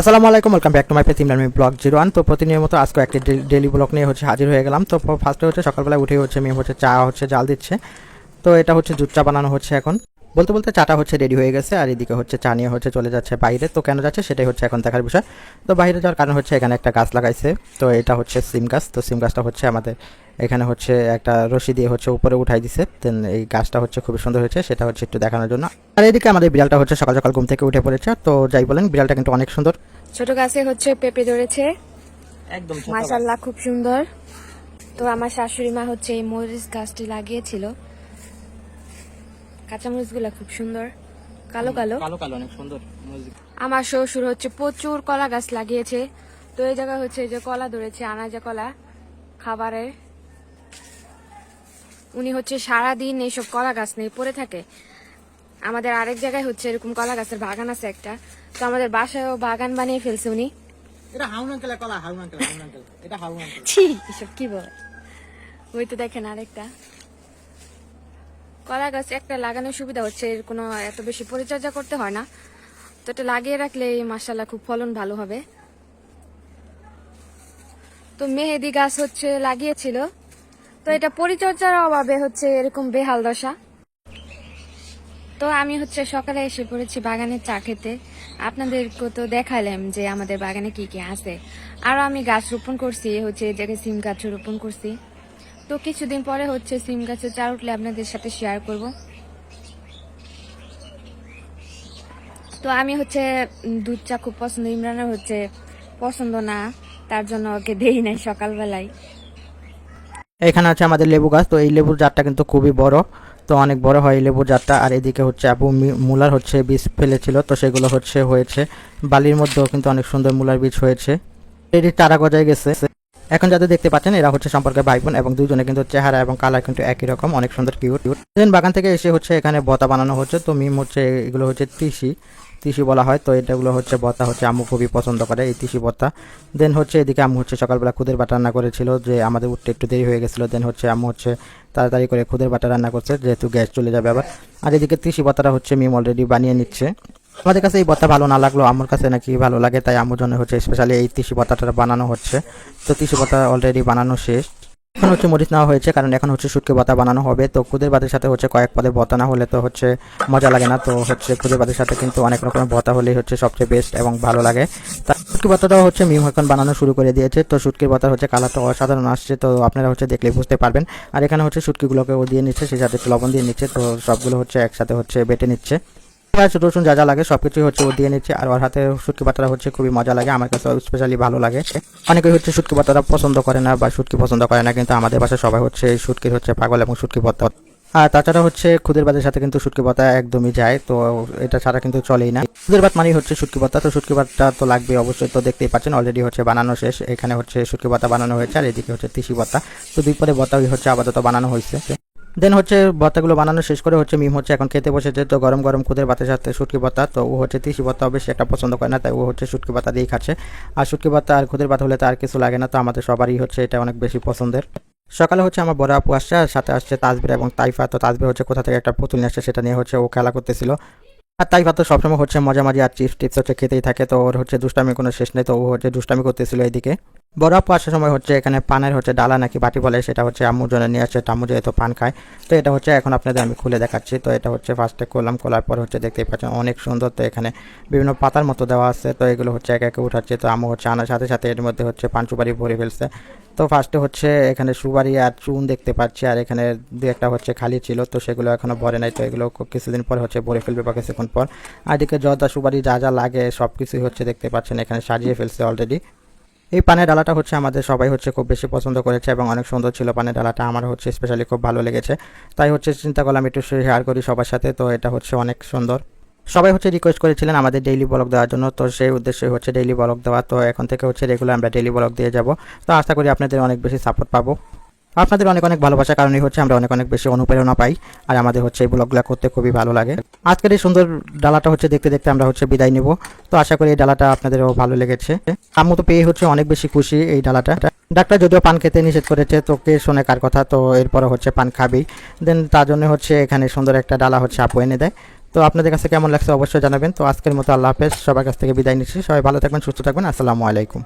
আসসালামু আলাইকুম welcome back to my page Imran blog zero one তো প্রতিনিয়ত আজকে একটি ডেলি ব্লগ নিয়ে হচ্ছে হাজির হয়ে গেলাম। তো ফার্স্টে হচ্ছে সকালবেলা উঠে হচ্ছে মেয়ে হচ্ছে চা হচ্ছে জাল দিচ্ছে। তো এটা হচ্ছে দুধ চা বানানো হচ্ছে এখন। বলতে বলতে চাটা হচ্ছে রেডি হয়ে গেছে আর এদিকে হচ্ছে চা নিয়ে হচ্ছে চলে যাচ্ছে বাইরে। তো কেন যাচ্ছে সেটাই হচ্ছে এখন দেখার বিষয়। তো বাইরে যাওয়ার কারণ হচ্ছে এখানে একটা গাছ লাগাইছে। তো এটা হচ্ছে সিম গাছ। তো সিম গাছটা হচ্ছে আমাদের এখানে হচ্ছে একটা রশি দিয়ে হচ্ছে উপরে উঠাই দিছে। দেন এই গাছটা হচ্ছে খুবই সুন্দর হয়েছে সেটা হচ্ছে একটু দেখানোর জন্য। আর এদিকে আমাদের বিড়ালটা হচ্ছে সকাল সকাল ঘুম থেকে উঠে পড়েছে। তো যাই বলেন বিড়ালটা কিন্তু অনেক সুন্দর। ছোট গাছে হচ্ছে পেঁপে ধরেছে। একদম মাশাল্লাহ খুব সুন্দর। তো আমার শাশুড়ি মা হচ্ছে এই মরিচ গাছটি লাগিয়েছিল। কাঁচামরিচগুলা খুব সুন্দর। কালো কালো। কালো কালো অনেক সুন্দর আমার শ্বশুর হচ্ছে প্রচুর কলা গাছ লাগিয়েছে। তো এই জায়গা হচ্ছে এই যে কলা ধরেছে আনাজা কলা খাবারের। উনি হচ্ছে সারা দিন এইসব কলা গাছ নিয়ে পড়ে থাকে। আমাদের আরেক জায়গায় হচ্ছে এরকম কলা গাছের বাগান আছে একটা। তো আমাদের বাসায়ও বাগান বানিয়ে ফেলছে উনি। এটা হাউন আঙ্কেলের কলা হাউন আঙ্কেল হাউন আঙ্কেল। এটা হাউন আঙ্কেল। ছি এসব কি বলে? ওই তো দেখেন আরেকটা। কলা গাছ একটা লাগানোর সুবিধা হচ্ছে এর কোনো এত বেশি পরিচর্যা করতে হয় না। তো এটা লাগিয়ে রাখলে মাসাল্লাহ খুব ফলন ভালো হবে। তো মেহেদি গাছ হচ্ছে লাগিয়েছিল। তো এটা পরিচর্যার অভাবে হচ্ছে এরকম বেহাল দশা। তো আমি হচ্ছে সকালে এসে পড়েছি বাগানে চা খেতে। আপনাদেরকে তো দেখালাম যে আমাদের বাগানে কি কি আছে। আরও আমি গাছ রোপণ করছি, হচ্ছে এই জায়গায় সিম গাছ রোপণ করছি। তো কিছুদিন পরে হচ্ছে সিম গাছের চার উঠলে আপনাদের সাথে শেয়ার করব। তো আমি হচ্ছে দুধ চা খুব পছন্দ, ইমরানের হচ্ছে পছন্দ না, তার জন্য ওকে দেই নাই সকালবেলায়। এখানে আছে আমাদের লেবু গাছ, তো এই লেবুর জাতটা কিন্তু খুবই বড়। তো অনেক বড় হয় এই লেবুর জাতটা। আর এদিকে হচ্ছে আপু মূলার হচ্ছে বীজ ফেলেছিল, তো সেগুলো হচ্ছে হয়েছে। বালির মধ্যেও কিন্তু অনেক সুন্দর মূলার বীজ হয়েছে। এটি চারা গজায় গেছে। এখন যাদের দেখতে পাচ্ছেন, এরা হচ্ছে সম্পর্কে ভাই বোন এবং দুজনে কিন্তু চেহারা এবং কালার কিন্তু একই রকম, অনেক সুন্দর কিউট দেন বাগান থেকে এসে হচ্ছে এখানে বতা বানানো হচ্ছে, তো মিম হচ্ছে এগুলো হচ্ছে তিসি। তিসি বলা হয়, তো এটাগুলো হচ্ছে বতা হচ্ছে আম্মু খুবই পছন্দ করে এই তিসি বতা। দেন হচ্ছে এদিকে আম্মু হচ্ছে সকালবেলা খুদের বাটা রান্না করেছিল, যে আমাদের উঠতে একটু দেরি হয়ে গেছিল দেন হচ্ছে আম্মু হচ্ছে তাড়াতাড়ি করে খুদের বাটা রান্না করছে, যেহেতু গ্যাস চলে যাবে আবার। আর এদিকে তিসি বতাটা হচ্ছে মিম অলরেডি বানিয়ে নিচ্ছে। আমাদের কাছে এই বত্তা ভালো না লাগল, আমার কাছে নাকি ভালো লাগে, তাই আমার জন্য হচ্ছে স্পেশালি এই তিসি বত্তাটা বানানো হচ্ছে। তো তিসি বত্তা অলরেডি বানানো শেষ। এখন হচ্ছে মরিচ নেওয়া হয়েছে, কারণ এখন হচ্ছে শুটকি বতা বানানো হবে। তো খুদের ভাতের সাথে হচ্ছে কয়েক পদে বতা না হলে তো হচ্ছে মজা লাগে না। তো হচ্ছে খুদের ভাতের সাথে কিন্তু অনেক রকমের বতা হলেই হচ্ছে সবচেয়ে বেস্ট এবং ভালো লাগে। তা শুটকি বতাটাও হচ্ছে মিম এখন বানানো শুরু করে দিয়েছে। তো শুটকির বতার হচ্ছে কালারটা অসাধারণ আসছে, তো আপনারা হচ্ছে দেখলে বুঝতে পারবেন। আর এখানে হচ্ছে শুটকিগুলোকে ও দিয়ে নিচ্ছে, সেই সাথে লবণ দিয়ে নিচ্ছে, তো সবগুলো হচ্ছে একসাথে হচ্ছে বেটে নিচ্ছে। পেঁয়াজ রসুন যা যা লাগে সবকিছুই হচ্ছে ও দিয়ে নিচ্ছে। আর ওর হাতে শুটকি পাতাটা হচ্ছে খুবই মজা লাগে। আমার কাছে স্পেশালি ভালো লাগে। অনেকেই হচ্ছে শুটকি পাতাটা পছন্দ করে না বা শুটকি পছন্দ করে না, কিন্তু আমাদের বাসায় সবাই হচ্ছে এই শুটকির হচ্ছে পাগল এবং শুটকি পাতা আর তাছাড়া হচ্ছে খুদের ভাতের সাথে কিন্তু শুটকি পাতা একদমই যায়, তো এটা ছাড়া কিন্তু চলেই না। খুদের ভাত মানেই হচ্ছে শুটকি পাতা, তো শুটকি পাতা তো লাগবে অবশ্যই, তো দেখতেই পাচ্ছেন অলরেডি হচ্ছে বানানো শেষ। এখানে হচ্ছে শুটকি পাতা বানানো হয়েছে, আর এদিকে হচ্ছে তিসি পাতা। তো দুই পরে পাতাই হচ্ছে আপাতত বানানো হয়েছে। দেন হচ্ছে ভর্তাগুলো বানানো শেষ করে হচ্ছে মিম হচ্ছে এখন খেতে বসেছে, তো গরম গরম খুদের ভাতের সাথে শুটকি পাতা তো ও হচ্ছে তিসি পাতা বেশি একটা পছন্দ করে না, তাই ও হচ্ছে শুটকি পাতা দিয়েই খাচ্ছে। আর শুটকি পাতা আর খুদের ভাত হলে তো আর কিছু লাগে না, তো আমাদের সবারই হচ্ছে এটা অনেক বেশি পছন্দের। সকালে হচ্ছে আমার বড় আপু আসছে, আর সাথে আসছে তাজবির এবং তাইফা, তো তাজবির হচ্ছে কোথা থেকে একটা পুতুল নিয়ে আসছে সেটা নিয়ে হচ্ছে ও খেলা করতেছিল। আর তাইফা তো সবসময় হচ্ছে মজামাজি আর চিপস টিপস হচ্ছে খেতেই থাকে, তো ওর হচ্ছে দুষ্টামি কোনো শেষ নেই, তো ও হচ্ছে দুষ্টামি করতেছিল এইদিকে আপু আসার সময় হচ্ছে এখানে পানের হচ্ছে ডালা নাকি বাটি বলে, সেটা হচ্ছে আম্মুর জন্য নিয়ে আসছে টাম্মু যেহেতু পান খায়, তো এটা হচ্ছে এখন আপনাদের আমি খুলে দেখাচ্ছি। তো এটা হচ্ছে ফার্স্টে করলাম খোলার পর হচ্ছে দেখতেই পাচ্ছেন অনেক সুন্দর, তো এখানে বিভিন্ন পাতার মতো দেওয়া আছে, তো এগুলো হচ্ছে একে একে উঠাচ্ছে, তো আম্মু হচ্ছে আনার সাথে সাথে এর মধ্যে হচ্ছে পান সুপারি ভরে ফেলছে। তো ফার্স্টে হচ্ছে এখানে সুপারি আর চুন দেখতে পাচ্ছি, আর এখানে দু একটা হচ্ছে খালি ছিল, তো সেগুলো এখনও ভরে নাই, তো এগুলো কিছুদিন পর হচ্ছে ভরে ফেলবে বা কিছুক্ষণ পর। আর এদিকে জর্দা সুপারি যা যা লাগে সব কিছুই হচ্ছে দেখতে পাচ্ছেন, এখানে সাজিয়ে ফেলছে অলরেডি এই পানের ডালাটা হচ্ছে আমাদের সবাই হচ্ছে খুব বেশি পছন্দ করেছে এবং অনেক সুন্দর ছিল পানের ডালাটা। আমার হচ্ছে স্পেশালি খুব ভালো লেগেছে। তাই হচ্ছে চিন্তা করলাম একটু শেয়ার করি সবার সাথে। তো এটা হচ্ছে অনেক সুন্দর। সবাই হচ্ছে রিকোয়েস্ট করেছিলেন আমাদের ডেইলি ব্লগ দেওয়ার জন্য। তো সেই উদ্দেশ্যে হচ্ছে ডেইলি ব্লগ দেওয়া। তো এখন থেকে হচ্ছে রেগুলার আমরা ডেইলি ব্লগ দিয়ে যাব। তো আশা করি আপনাদের অনেক বেশি সাপোর্ট পাবো। আপনাদের অনেক অনেক ভালোবাসার কারণেই হচ্ছে আমরা অনেক অনেক বেশি অনুপ্রেরণা পাই, আর আমাদের হচ্ছে এই ব্লগগুলো করতে খুবই ভালো লাগে। আজকের এই সুন্দর ডালাটা হচ্ছে দেখতে দেখতে আমরা হচ্ছে বিদায় নিব। তো আশা করি এই ডালাটা আপনাদেরও ভালো লেগেছে। আম্মু তো পেয়ে হচ্ছে অনেক বেশি খুশি এই ডালাটা। ডাক্তার যদিও পান খেতে নিষেধ করেছে, তো কে শোনে কার কথা, তো এরপরে হচ্ছে পান খাবেই। দেন তার জন্য হচ্ছে এখানে সুন্দর একটা ডালা হচ্ছে আপু এনে দেয়। তো আপনাদের কাছে কেমন লাগছে অবশ্যই জানাবেন। তো আজকের মতো আল্লাহ হাফেজ, সবার কাছ থেকে বিদায় নিচ্ছি। সবাই ভালো থাকবেন, সুস্থ থাকবেন। আসসালামু আলাইকুম।